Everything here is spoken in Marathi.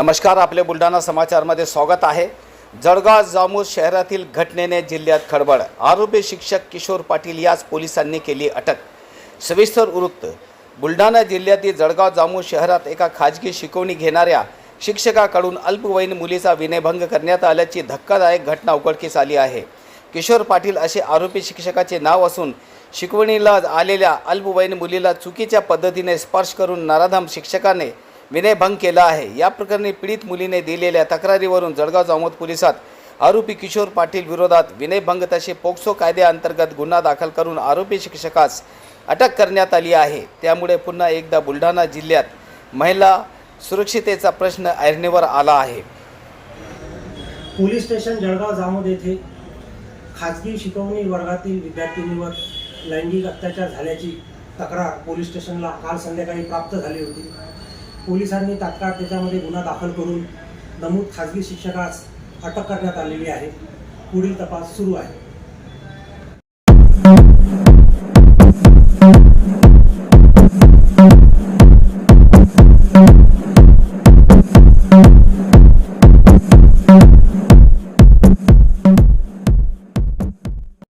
नमस्कार आपले बुलढाणा समाचारमध्ये स्वागत आहे. जळगाव जामूर शहरातील घटनेने जिल्ह्यात खळबळ. आरोपी शिक्षक किशोर पाटील याच पोलिसांनी केली अटक. सविस्तर वृत्त. बुलढाणा जिल्ह्यातील जळगाव जामूर शहरात एका खाजगी शिकवणी घेणाऱ्या शिक्षकाकडून अल्पवयीन मुलीचा विनयभंग करण्यात आल्याची धक्कादायक घटना उघडकीस आली आहे. किशोर पाटील असे आरोपी शिक्षकाचे नाव असून शिकवणीला आलेल्या अल्पवयीन मुलीला चुकीच्या पद्धतीने स्पर्श करून नराधम शिक्षकाने विनयभंग केला आहे. या प्रकरणी पीडित मुलीने दिलेल्या तक्रारीवरून जळगाव जामोद पोलिसात आरोपी किशोर पाटील विरोधात विनयभंग तसे पोक्सो कायद्याअंतर्गत गुन्हा दाखल करून आरोपी शिक्षकास अटक करण्यात आली आहे. त्यामुळे पुन्हा एकदा बुलढाणा जिल्ह्यात महिला सुरक्षितेचा प्रश्न ऐरणीवर आला आहे. पोलीस स्टेशन जळगाव जामोद येथे खाजगी शिकवणी वर्गातील विद्यार्थिनीवर लैंगिक अत्याचार झाल्याची तक्रार पोलीस स्टेशनला काल संध्याकाळी प्राप्त झाली होती. पोलिसांनी तात्काळ त्याच्यामध्ये गुन्हा दाखल करून नमूद खाजगी शिक्षकास अटक करण्यात आलेली आहे. पुढील तपास सुरू आहे.